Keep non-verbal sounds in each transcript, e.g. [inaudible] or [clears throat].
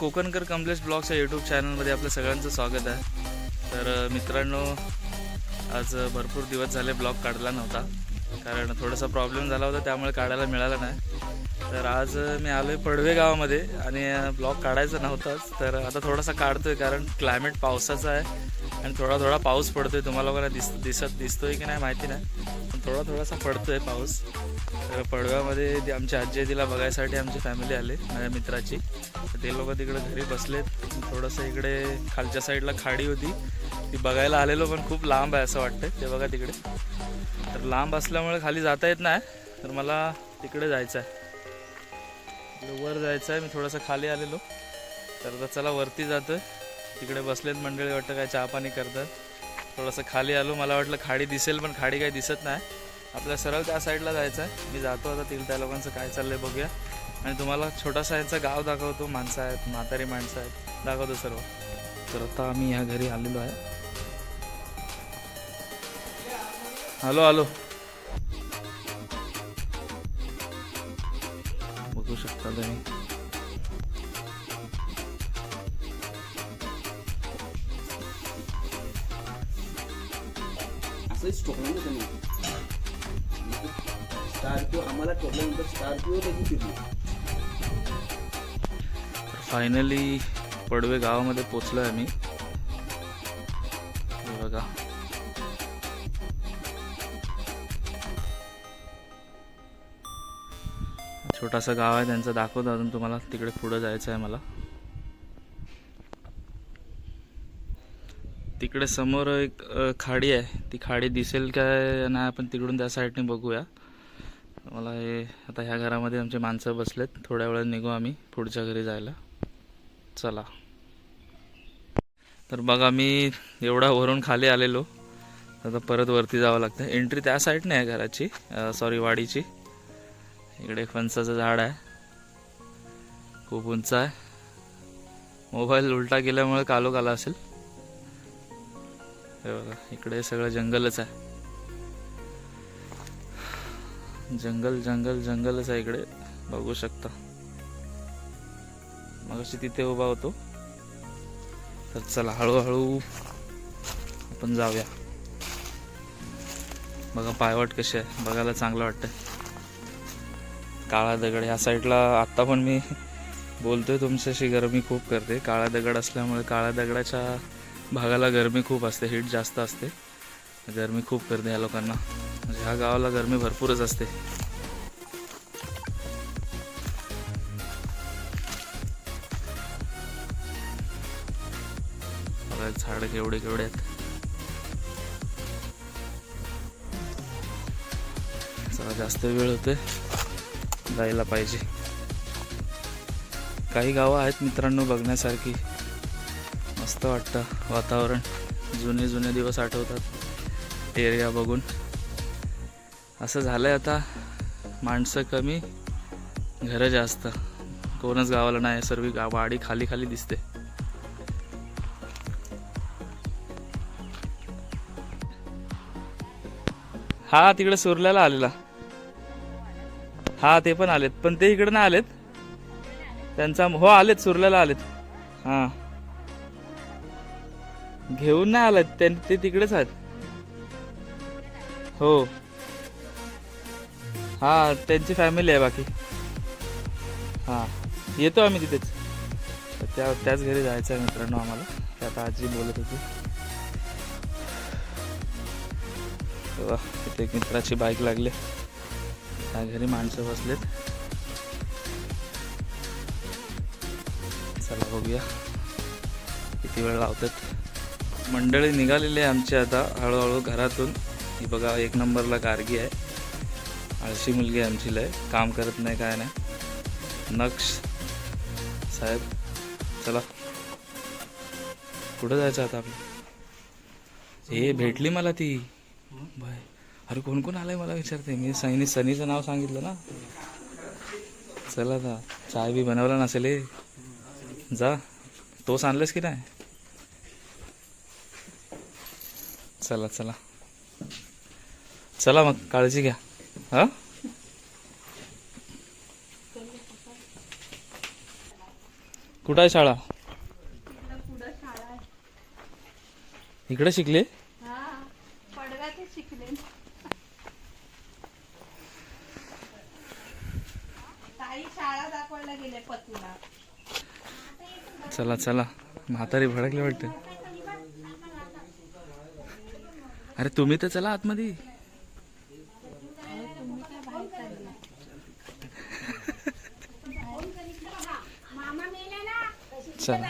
कोकणकर Kamlesh ब्लॉगच्या YouTube चॅनलमध्ये आपलं सगळ्यांचं स्वागत आहे. तर मित्रांनो आज भरपूर दिवस झाले ब्लॉग काढला नव्हता. कारण थोडासा प्रॉब्लेम झाला होता त्यामुळे काढायला मिळाला नाही. तर आज मी आलो आहे पडवे गावामध्ये आणि ब्लॉग काढायचा नव्हताच तर आता थोडासा काढतोय कारण क्लायमेट पावसाचा आहे आणि थोडा थोडा पाऊस पडतोय. तुम्हाला लोकांना दिस दिसत दिसतोय की नाही माहिती नाही पण थोडा थोडासा पडतोय पाऊस. तर पडव्यामध्ये आमच्या आमची आजी आजीला तिला बघायसाठी आमची फॅमिली आले माझ्या मित्राची. ते लोक तिकडे घरी बसलेत. थोडंसं इकडे खालच्या साईडला खाडी होती. ती बघायला आलेलो पण खूप लांब आहे असं वाटतं ते बघा तिकडे. तर लांब असल्यामुळे खाली जाता येत नाही. तर मला तिकडे जायचं आहे वर जायचं आहे मी थोडंसं खाली आलेलो. तर आता चला वरती जातो तिकडे बसलेत मंडळी वाटतं काय चहा पाणी करतात. थोडंसं खाली आलो. मला वाटलं खाडी दिसेल पण खाडी काही दिसत नाही. आपल्या सरळ त्या साईडला जायचं आहे मी जातो आता तिकडे. त्या लोकांचं काय चाललं आहे बघूया. आणि तुम्हाला छोटासा यांचं गाव दाखवतो. माणसं आहेत म्हातारी माणसं आहेत. दाखवतो सर्व. तर आता आम्ही ह्या घरी आलेलो आहे. हॅलो हॅलो बघू शकता तुम्ही. असंच ठोकलं ना त्यांनी स्कॉर्पिओ आम्हाला ठोकल्यानंतर फिरली फायनली पडवे गावामध्ये पोचलो आहे मी छोटासा गाव आहे त्यांचं दाखवतो. अजून तुम्हाला तिकडे पुढं जायचं आहे मला. तिकडे समोर एक खाडी आहे. ती खाडी दिसेल काय नाही आपण तिकडून त्या साईडने बघूया. मला हे आता ह्या घरामध्ये आमचे माणसं बसलेत. थोड्या वेळात निघू आम्ही पुढच्या घरी जायला. चला. तर बघा मी एवढा वरून खाली आलेलो. आता परत वरती जावं लागतं. एंट्री त्या साईडने आहे घराची. सॉरी वाडीची. इकडे फणसाचं झाड आहे. खूप उंच आहे. मोबाईल उलटा गेल्यामुळे कालो आला असेल. हे बघा इकडे सगळं जंगलच आहे. जंगल जंगल जंगलच आहे इकडे. बघू शकता. मग तिथे उभा होतो. तर चला हळूहळू आपण जाऊया. बघा पायवाट कशी आहे. बघायला चांगलं वाटतंय. काळा दगड ह्या साईडला आत्ता पण मी बोलतोय तुमच्याशी गरमी खूप करते. काळा दगड असल्यामुळे काळ्या दगडाच्या भागाला गरमी खूप असते हीट जास्त असते. गरमी खूप करते या लोकांना. म्हणजे ह्या गावाला गरमी भरपूरच असते. झाड केवढे केवढे आहेत. चला जास्त वेळ होते जायला पाहिजे. काही गावं आहेत मित्रांनो बघण्यासारखी. मस्त वाटतं वातावरण. जुने जुने दिवस आठवतात. एरिया बघून. असं झालंय आता माणसं कमी घरं जास्त. कोणच गावाला नाही सर्व वाडी खाली खाली दिसते. हा तिकडे सुरल्याला आलेला. हा ते पण आलेत. पण ते इकडे नाही आलेत. त्यांचा हो आलेत सुरल्याला आलेत. हा. घेऊन नाही आलेत. ते ते तिकडेच आहेत. हो. हा त्यांची फॅमिली आहे बाकी. हा. येतो आम्ही तिथेच. तर त्या त्याच घरी जायचं आहे मित्रांनो आम्हाला. त्या आजी बोलत होती. तिथे एक मित्राची बाईक लागली. त्या घरी माणसं बसलेत. चला बघूया. किती वेळ लावतात. मंडळी निघालेली आहे आमची आता हळूहळू घरातून. ही बघा एक नंबरला गार्गी आहे. आळशी मुलगी आहे आमची लय. काम करत नाही काय नाही. नक्ष साहेब चला. कुठं जायचं आता आपलं? हे भेटली मला ती. बाय. अरे कोण कोण आलंय मला विचारते. मी सनी सनीचं नाव सांगितलं ना. चला आता चाय बी बनवला नसेल जा. तोच आणलंस की नाही? चला चला. चला मग काळजी घ्या. हा? कुठं आहे शाळा? इकडे शिकले? शिकले. शाळा दाखवायला गेले पतीला. चला चला. म्हातारी भडकली वाटते. अरे तुम्ही तर चला आतमध्ये. तुम्ही काय बाहेर चालला मामा मेला ना चला.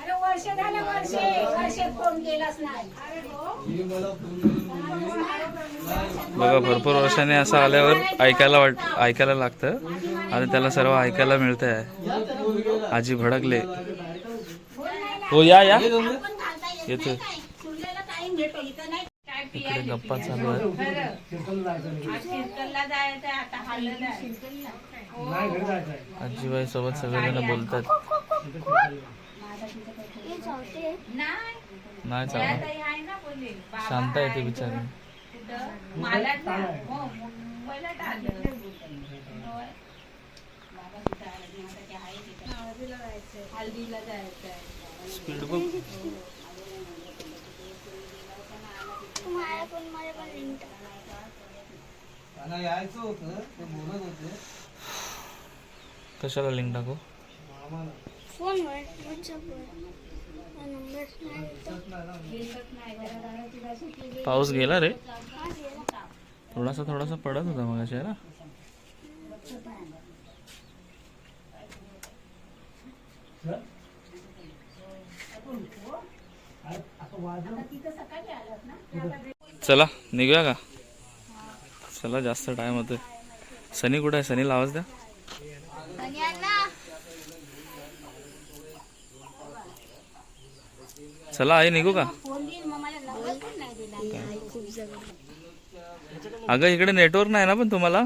अरे वर्ष झालं वर्ष. वर्ष फोन केलाच नाही. अरे हो बघा भरपूर वर्षाने असं आल्यावर ऐकायला वाट ऐकायला लागतं. आणि त्याला सर्व ऐकायला मिळत आहे आजी भडकले. हो या या. येतो इकडे गप्पा चालू आहे आहे, आजीबाई सोबत सगळेजण बोलतात. नाही. नाही त्या चालत. ताई आहे हो मुंबईला टाकलं होय. हल्दीला जायचं आहे स्पीड बुक यायचं होतं ते बोलत होते. कशाला लिंक टाकू? फोनवर व्हॉट्सअपवर नंबर पाऊस गेला रे. थोडासा थोडासा पडत होता मग आहे ना? चला निघूया का? चला जास्त टाइम होतोय. सनी कुठे आहे? सनीला आवाज द्या. चला आई निघू का फोन देईल मग मला नंबर पण नाही दिला अगं इकडे नेटवर्क नाही ना पण तुम्हाला?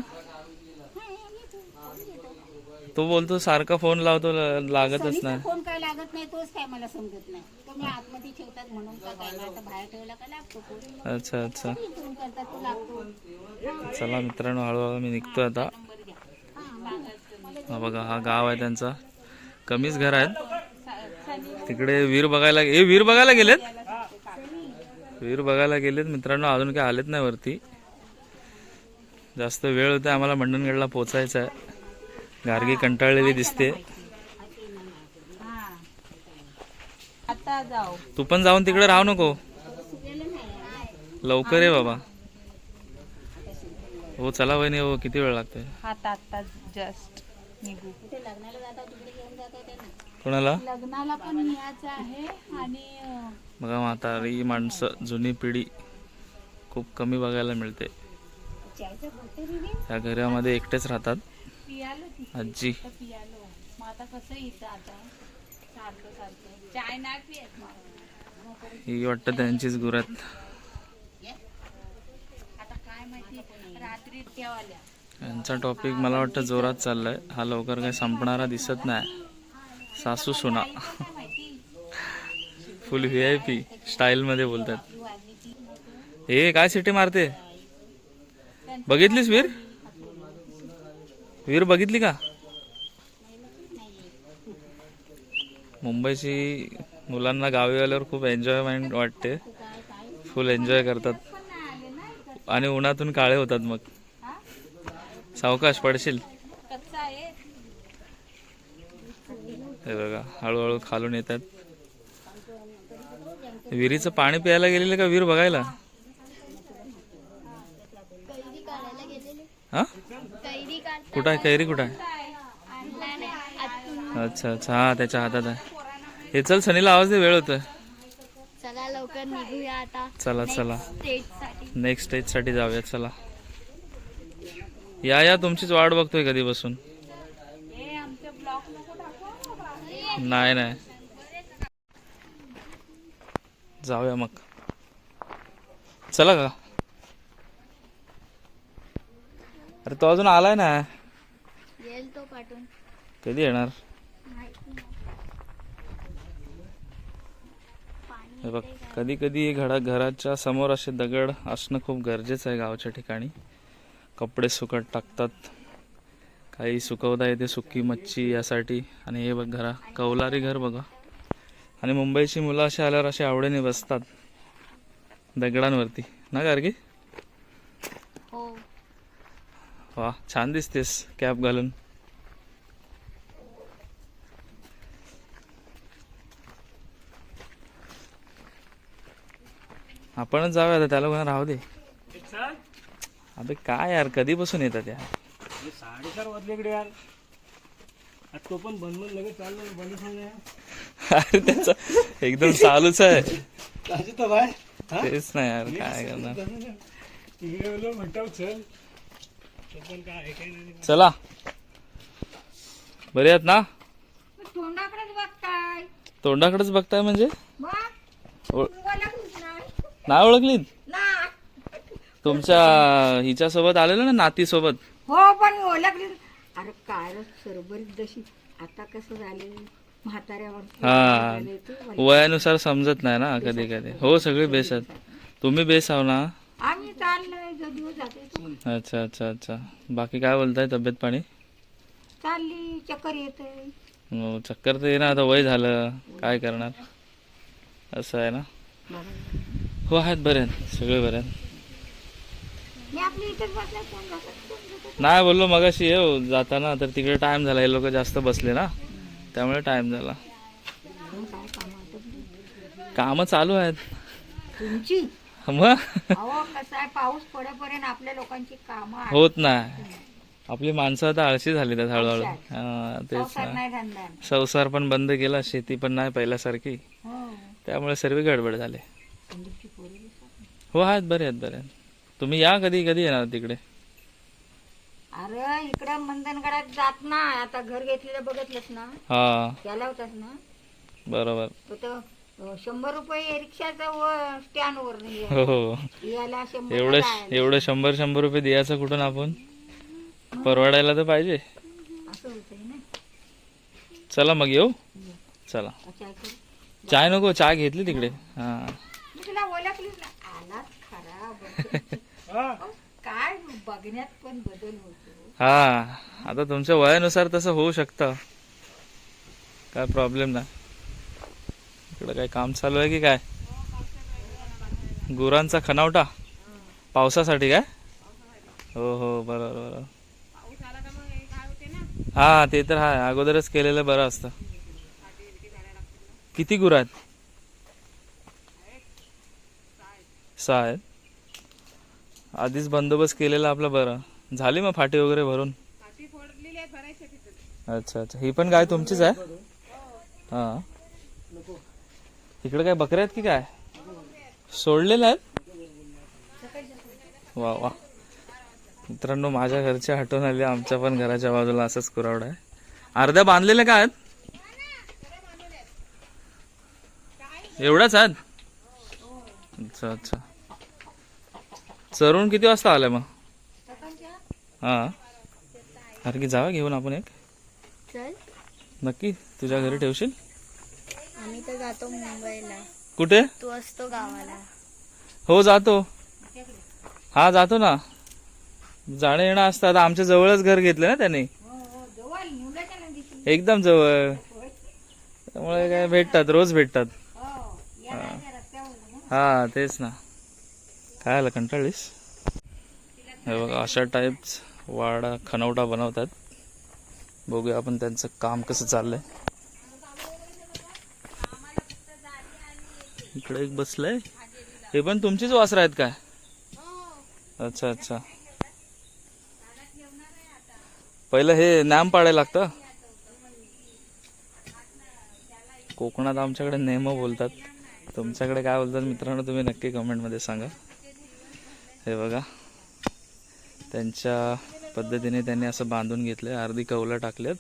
तो बोलतो सारखा फोन लावतो लागतच नाही. फोन काय लागत नाही तोच काय मला समजत नाही. तुम्ही आतमध्ये ठेवतात म्हणून का काय? ना आता बाहेर ठेवला का लागतो फोन अच्छा अच्छा. फोन करतात तो लागतो. चला मित्रांनो हळूहळू मी निघतोय आता. हा बघा. हा गाव आहे त्यांचा. कमीच घर आहेत. तिकडे वीर बघायला ए वीर बघायला गेलेत? वीर बघायला गेलेत. मित्रांनो अजून काही आलेत नाही वरती. जास्त वेळ होते आम्हाला मंडणगडला पोचायचं आहे. गार्गी कंटाळलेली दिसते. आता जाऊ. तू पण जाऊन तिकडे राहू नको. लवकर ये बाबा. हो चला वहिनी हो किती वेळ लागतोय? आता आता जस्ट कोणाला? लग्नाला पण यायचं आहे आणि अं, बघा म्हातारी माणसं जुनी पिढी खूप कमी बघायला मिळते. त्या घरामध्ये एकटेच राहतात. आजी. ही वाटतं त्यांचीच गुरात. यांचा टॉपिक मला वाटतं जोरात चाललाय. हा लवकर काही संपणारा दिसत नाही. सासू सुना. फुल व्ही आय पी स्टाईलमध्ये बोलतात. हे काय सिटी मारते? बघितलीस वीर? वीर बघितली का? मुंबईची मुलांना गावी आल्यावर खूप एन्जॉयमेंट वाटते. फुल एन्जॉय करतात. आणि उन्हातून काळे होतात मग. सावकाश पडशील. हे बघा हळूहळू खालून येतात. विहिरीचं पाणी प्यायला गेलेलं का विहीर बघायला कैरी काढायला गेलेले हा? कुठं आहे? कैरी कुठं आहे. अच्छा अच्छा. हा त्याच्या हातात आहे. हे चल सनीला आवाज दे वेळ होतोय. चला लवकर निघूया आता. चला चला. नेक्स्ट स्टेजसाठी जाऊया चला. या या तुमचीच वाट बघतोय कधी बसून नाही नाही. जाऊया मग. चला का अरे तो अजून आलाय ना. येईल तो पाठवून. कधी येणार? हे बघ कधी कधी घरा घराच्या समोर असे दगड असणं खूप गरजेचं आहे गावाच्या ठिकाणी. कपडे सुकत टाकतात. काही सुकवता येते सुकी मच्छी यासाठी. आणि हे बघ घरा कौलारी घर बघा. आणि मुंबईची मुलं अशी आल्यावर अशी आवडीने बसतात दगडांवरती. ना गार्गी हो वा छान दिसतेस कॅप घालून. आपणच जाऊया आता त्याला कोणा राहू दे. अबे काय यार कधीपासून येतात या साडेचार वाजल्याकडे यार. आज तो पण बनवून लगेच चाललो बंद [laughs] अरे त्याचा एकदम चालूच आहे. [laughs] तेच नाही यार काय करणार? चल. बरे आहेत ना? तोंडाकडेच बघताय. तोंडाकडेच बघताय म्हणजे? नाही. ना तुमच्या हिच्या सोबत आलेलं ना नाती सोबत हो पण ओळखली अरे काय सरबरीत जशी. आता कसं झाले? म्हाताऱ्यावर. हा. वयानुसार समजत नाही ना कधी कधी हो सगळे बेस आहेत. तुम्ही बेस आहो ना. आम्ही चाललोय जो दिवस जाते तो. अच्छा अच्छा अच्छा. बाकी काय बोलताय तब्येत पाणी? चालली चक्कर येते हो चक्कर तर ना आता वय झालं. काय करणार? असं आहे ना? हो आहेत बरे आहेत. सगळे बरे आहेत. आपली इथेच बसल्या नाही बोललो मगाशी येऊ जाताना. तर तिकडे टाइम झाला. हे लोक जास्त बसले ना. त्यामुळे टाइम झाला. काय कामं आता? कामं चालू आहेत. तुमची? मग? अहो कसं आहे पाऊस पडेपर्यंत आपल्या लोकांची कामं. होत नाही आपली माणसं आता आळशी झाली त्यात हळूहळू. हा तेच ना. नाही धंदा संसार पण बंद केला शेती पण नाही पहिल्यासारखी. हो. त्यामुळे सर्व गडबड झाले. संदीपची पोरं दिसतात. हो आहेत बरे आहेत बरे आहेत. तुम्ही या कधी कधी येणार तिकडे? अरे इकडं मंदनगडात जात ना. आता घर घेतलेलं बघितलंस ना? हा. त्याला होतास ना? बरोबर. तो तर अं, शंभर रुपये रिक्षाचा व स्टँड वर हो हो. याला शंभर एवढं एवढं शंभर शंभर रुपये द्यायचं कुठून आपण? परवडायला तर पाहिजे. असं होतंय ना. चला मग येऊ? चला. अच्छा ऐकू. चाय नको चाय घेतली तिकडे. हा. मी तुला ओळखलीच ना आलाच खरा बघ. अहो, काय बघण्यात पण बदल होतो. हा. आता तुमच्या वयानुसार तसं होऊ शकतं. काय प्रॉब्लेम नाही. इकडं काय काम चालू आहे की काय? गुरांचा खनावटा? पावसासाठी काय? हो हो बरोबर बरोबर हा ते तर आहे अगोदरच केलेलं बरं असतं. किती गुरं आहेत? सहा आहेत. आधीच बंदोबस्त केलेला आपला बरं. झाली मग फाटी वगैरे भरून? अच्छा अच्छा. ही पण गाय तुमचीच आहे? हा. इकडे काय बकऱ्या आहेत की काय? सोडलेल्या आहेत? वा वा. मित्रांनो माझ्या घरच्या हटून आले आमच्या पण घराच्या बाजूला असंच कुरावडा आहे. अर्ध्या बांधलेल्या काय आहेत? एवढ्याच आहेत? अच्छा अच्छा. चरून किती वाजता आल्या मग? हा. अरे की जावा घेऊन आपण एक. चल. नक्की तुझ्या घरी ठेवशील? आम्ही तर जातो मुंबईला. कुठे? तू असतो गावाला. हो जातो. हा जातो ना. जाणं येणं असतं. आता आमच्या जवळच घर घेतलं ना त्याने. एकदम जवळ. त्यामुळे काय भेटतात रोज भेटतात. हो. तेच ना. काय आलं कंटाळलीस? हे बघा अशा टाईप्स वाडा खनवटा बनवतात. बघूया आपण त्यांचं काम कसं चाललंय. इकडे एक बसलंय. हे पण तुमचीच वासरं आहेत काय? अच्छा अच्छा. पहिलं हे नाम पाडायला लागतं? कोकणात आमच्याकडे नेम बोलतात. तुमच्याकडे काय बोलतात मित्रांनो तुम्ही नक्की कमेंटमध्ये सांगा. हे बघा. त्यांच्या पद्धतीने त्यांनी असं बांधून घेतलंय. अर्धी कवलं टाकलेत.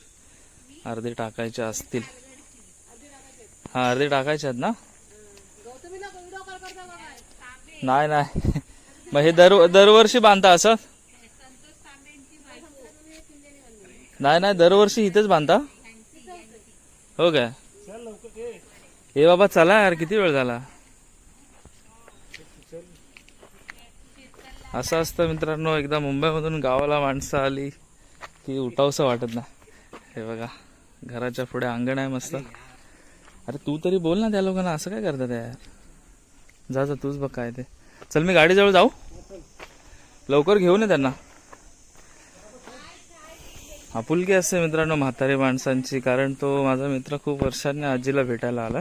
अर्धे टाकायचे असतील. हा अर्धे टाकायचे आहेत ना? नाही नाही. मग हे दर दरवर्षी बांधता असं? नाही नाही दरवर्षी इथेच बांधता? हो काय? हे बाबा चला यार किती वेळ झाला? असं असतं मित्रांनो एकदा मुंबईमधून गावाला माणसं आली की उठावसं वाटत ना हे बघा घराच्या पुढे अंगण आहे मस्त. अरे तू तरी बोल ना त्या लोकांना असं काय करतात यार जा जा तूच बघ काय ते. चल मी गाडीजवळ जाऊ. लवकर घेऊन ये त्यांना. आपुलकी असते मित्रांनो म्हातारी माणसांची कारण तो माझा मित्र खूप वर्षांनी आजीला भेटायला आला.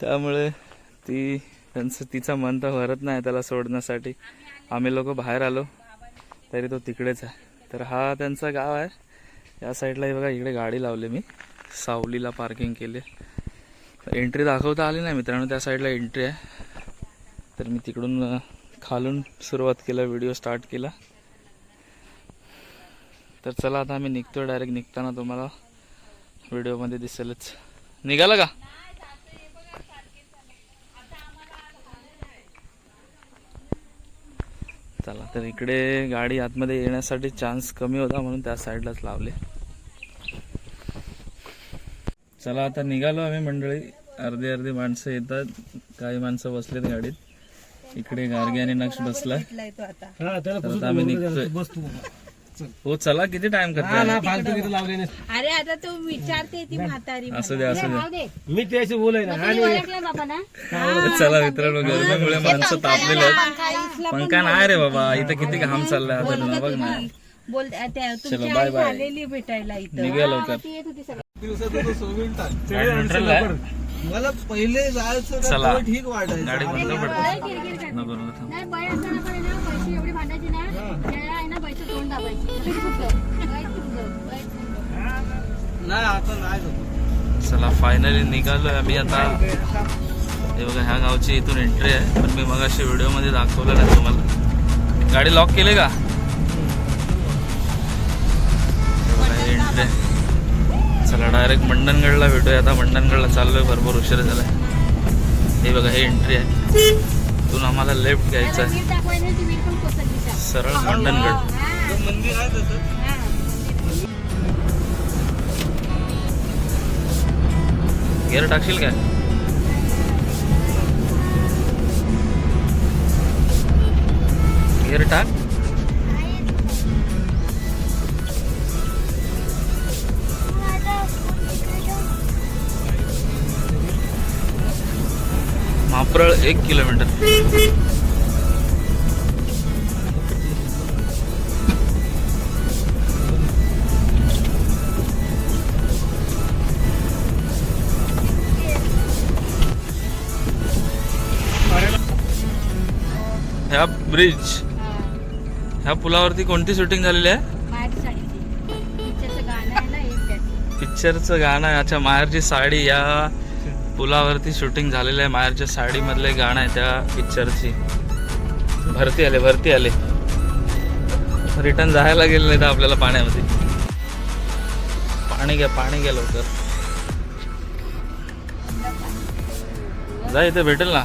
त्यामुळे ती त्यांचं तिचं मन तर भरत नाही त्याला सोडण्यासाठी. आम्ही लोक बाहेर आलो तरी तो तिकडेच आहे. तर हा त्यांचं गाव आहे. या साईडला बघा इकडे गाडी लावली मी. सावलीला पार्किंग केली. एंट्री दाखवता आली नाही मित्रांनो त्या साईडला एंट्री आहे. तर मी तिकडून खालून सुरुवात केला व्हिडिओ स्टार्ट केला. तर चला आता आम्ही निघतोय डायरेक्ट निघताना तुम्हाला व्हिडिओमध्ये दिसेलच. निघाला का? चला तर इकडे गाडी आतमध्ये येण्यासाठी चान्स कमी होता म्हणून त्या साईडलाच लावले. चला आता निघालो आम्ही मंडळी. अर्धी अर्धी माणसं येतात. काही माणसं बसलेत गाडीत. इकडे गार्गे आणि नक्ष बसला. हा त्याला तर आता आम्ही निघतोय. बस तू बाबा. हो चला किती टाइम हा करताय ना फालतू तिथे लावले नाही अरे आता तू विचारते ती म्हातारी असू द्या असू द्या मी त्याशी बोलाय ना. आणि ओळखलं बाबा ना? चला मित्रांनो गरमीमुळे माणसं तापलेले आहेत. पंखा नाही रे बाबा इथं किती घाम चाललाय. आता बघ ना. बोल त्या चलो तुमची बाय आई बाय आलेली भेटायला इथं. निघूया लवकर. मला पहिले जायचं ठीक. नाही आता. चला फायनली निघालोय आम्ही आता. हे बघा ह्या गावची इथून एंट्री आहे. पण मी मग अशी व्हिडिओमध्ये दाखवलं नाही तुम्हाला. गाडी लॉक केली का? एंट्री आहे. चला डायरेक्ट मंडणगडला भेटूया. आता मंडणगडला चाललोय भरपूर उशीर झालाय. हे बघा हे एंट्री आहे. इथून आम्हाला लेफ्ट घ्यायचं आहे. सरळ मंडणगड. मंदिर आहे गेअर टाकशील काय? गेअर टाक. माप्रळ एक किलोमीटर. ह्या ब्रिज ह्या पुलावरती कोणती शूटिंग झालेली आहे. पिक्चरचं गाणं आहे अच्छा माहेरची साडी या पुलावरती शूटिंग झालेलं आहे. माहेरच्या साडीमधले गाणं आहे त्या पिक्चरची भरती आले भरती आले. रिटर्न जायला गेले नाही तर आपल्याला पाण्यामध्ये. पाणी घ्या पाणी घ्या लवकर. जा इथे भेटेल ना.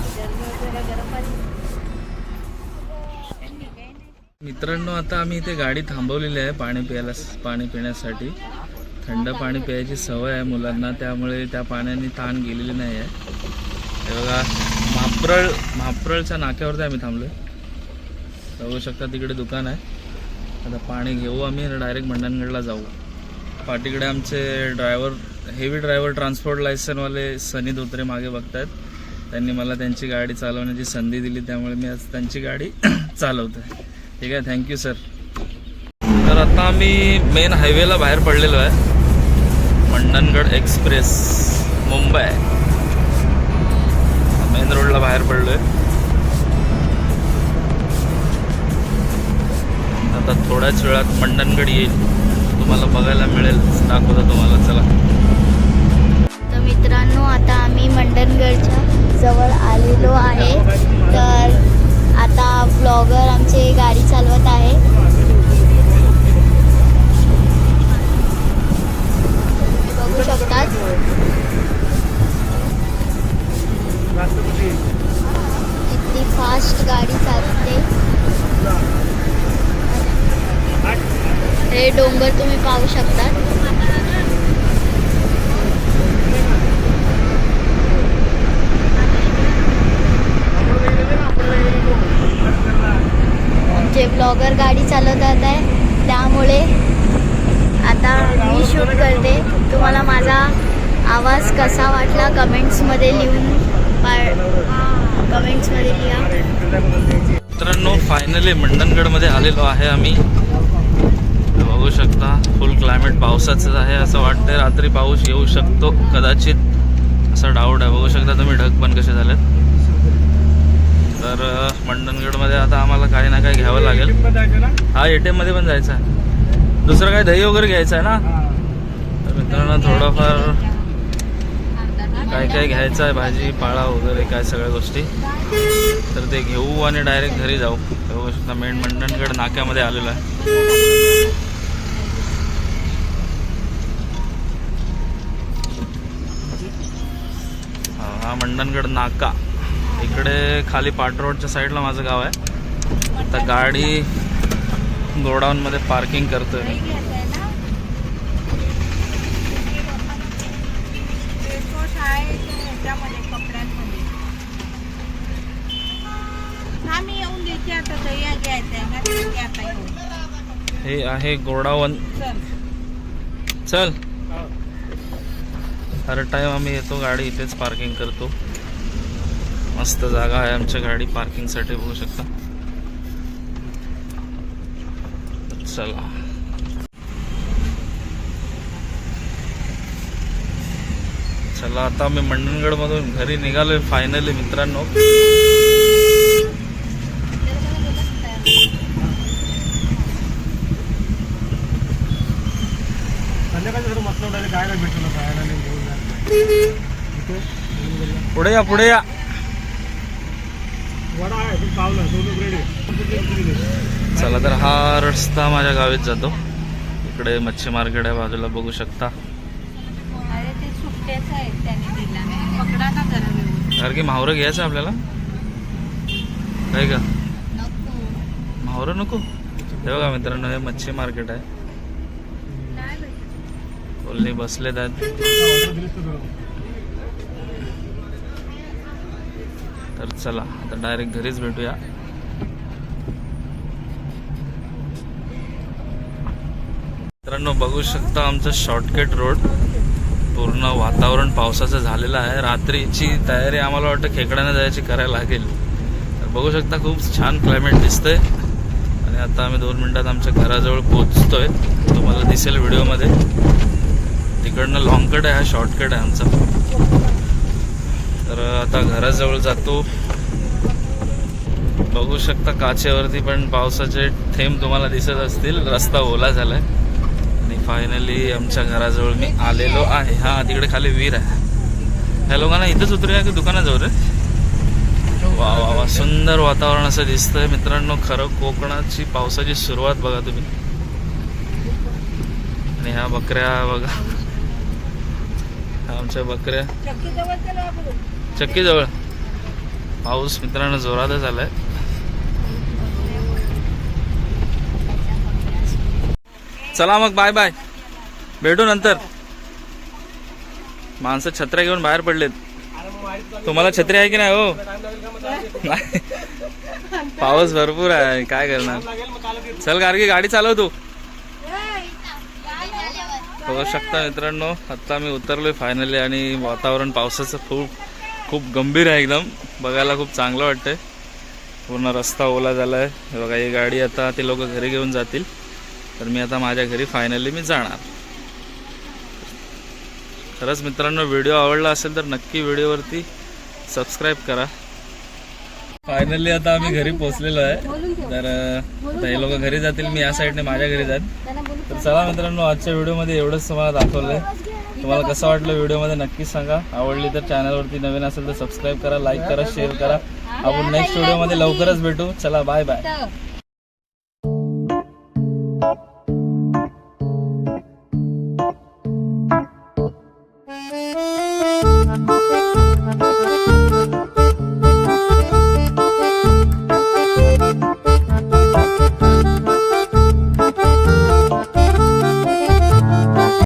मित्रांनो आता आम्ही इथे गाडी थांबवलेली आहे पाणी प्यायला पाणी पिण्यासाठी. थंड पाणी प्यायची सवय आहे मुलांना त्यामुळे त्या पाण्याने ताण गेलेली नाही आहे. हे बघा म्हाप्रळ म्हाप्रळच्या नाक्यावरती आम्ही थांबलो बघू शकता तिकडे दुकान आहे. आता पाणी घेऊ आम्ही डायरेक्ट मंडणगडला जाऊ. पाठीकडे आमचे ड्रायव्हर हेवी ड्रायव्हर ट्रान्सपोर्ट लायसनवाले सनी धोत्रे मागे बघतायत. त्यांनी मला त्यांची गाडी चालवण्याची संधी दिली त्यामुळे मी आज त्यांची गाडी [clears throat] चालवतोय. ठीक आहे थँक्यू सर तर आता आम्ही मेन हायवेला बाहेर पडलेलो आहे. मंडणगड एक्सप्रेस मुंबई. मेन रोडला बाहेर पडलोय. आता थोड्याच वेळात मंडनगड येईल. तुम्हाला बघायला मिळेल. दाखवतो तुम्हाला. चला. तर मित्रांनो आता आम्ही मंडणगडच्या जवळ आलेलो आहे. तर आता ब्लॉगर आमचे गाडी चालवत आहे. बघू शकतात. किती फास्ट गाडी चालते. हे डोंगर तुम्ही पाहू शकतात. आमचे ब्लॉगर गाडी चालवतात आहे त्यामुळे आता मी शूट करते. तुम्हाला माझा आवाज कसा वाटला कमेंट्समध्ये लिहून कमेंट्समध्ये लिहा. मित्रांनो फायनली मंडणगडमध्ये आलेलो आहे आम्ही. बघू शकता फुल क्लायमेट पावसाचंच आहे असं वाटतंय. रात्री पाऊस येऊ शकतो कदाचित. असा डाऊट आहे. बघू शकता तुम्ही ढग पण कसे झालेत. तर मंडनगडमध्ये मंडणगडमध्ये आता आम्हाला काही ना काही घ्यावं लागेल. हा ए टी एममध्ये पण जायचं आहे. दुसरं काय दही वगैरे घ्यायचं आहे ना? तर मित्रांनो थोडंफार काय काय घ्यायचं आहे भाजी पाळा वगैरे काय सगळ्या गोष्टी. तर ते घेऊ आणि डायरेक्ट घरी जाऊ. शकता मेन मंडणगड नाक्यामध्ये आलेलो आहे. हा हा मंडणगड नाका. इकडे खाली पाट रोडच्या साईडला माझं गाव आहे. आता गाडी गोडाऊनमध्ये पार्किंग करतोय. हे आहे गोडावन चल. चल हर टाइम आम्ही येतो गाडी इथेच पार्किंग करतो. मस्त जागा आहे आमच्या गाडी पार्किंगसाठी बघू शकता. चला. चला आता मी मंडणगडमधून घरी निघालोय फायनली मित्रांनो. पुढे या पुढे या. वडा आहे पावलं दोन ब्रेड चला तर हा रस्ता माझ्या गावीत जातो. इकडे मच्छी मार्केट आहे बाजूला बघू शकता. कारण की म्हावरं घ्यायचं आपल्याला? काय का? म्हावरं नको? हे बघा मित्रांनो हे मच्छी मार्केट आहे कोल्ही बसलेत आहेत. तर चला आता डायरेक्ट घरीच भेटूया. मित्रांनो बघू शकता आमचं शॉर्टकट रोड पूर्ण वातावरण पावसाचं झालेलं आहे. रात्रीची तयारी आम्हाला वाटतं खेकड्यानं जायची करायला लागेल. तर बघू शकता खूप छान क्लायमेट दिसतंय. आणि आता आम्ही दोन मिनटात आमच्या घराजवळ पोचतोय तुम्हाला दिसेल व्हिडिओमध्ये. तिकडनं लॉंगकट आहे हा शॉर्टकट आहे आमचा. तर आता घराजवळ जातो. बघू शकता काचेवरती पण पावसाचे थेंब तुम्हाला दिसत असतील. रस्ता ओला झालाय. आहे फायनली आमच्या घराजवळ मी आलेलो आहे. हा तिकडे खाली विहीर आहे. ह्या लोकांना इथंच उतरूया की दुकानात जाऊ रे? वा वा वा सुंदर वातावरण असं दिसतंय. मित्रांनो खरं कोकणाची पावसाची सुरुवात बघा तुम्ही. आणि ह्या बकऱ्या बघा. ह्या आमच्या बकऱ्या. चक्की जवळ चला आपण. चक्की जवळ पाऊस मित्रांनो जोरातच आलाय. चला मग बाय बाय भेटू नंतर. माणसं छत्र्या घेऊन बाहेर पडलेत. तुम्हाला छत्री आहे की नाही हो? नाही. पाऊस भरपूर आहे काय करणार? चल गार्गी गाडी चालव तू. बघू शकता मित्रांनो आता मी उतरलोय फायनली आणि वातावरण पावसाचं खूप खूप गंभीर आहे एकदम. बघायला खूप चांगलं वाटतंय. पूर्ण रस्ता ओला झाला आहे बघा ही गाडी आता ते लोक घरी घेऊन जातील. तर मी आता माझ्या घरी फायनली मी जाणार. खरंच मित्रांनो व्हिडिओ आवडला असेल तर नक्की व्हिडिओवरती सबस्क्राईब करा. फायनली आता आम्ही घरी पोहोचलेलो आहे. तर आता हे लोक घरी जातील मी या साईडने माझ्या घरी जात तर चला मित्रांनो आजच्या व्हिडिओमध्ये एवढंच तुम्हाला दाखवलंय. तुम्हाला कसं वाटलं व्हिडिओमध्ये नक्कीच सांगा. आवडली तर चॅनलवरती नवीन असेल तर सबस्क्राईब करा लाईक करा शेअर करा. आपण नेक्स्ट व्हिडिओमध्ये लवकरच भेटू. चला बाय बाय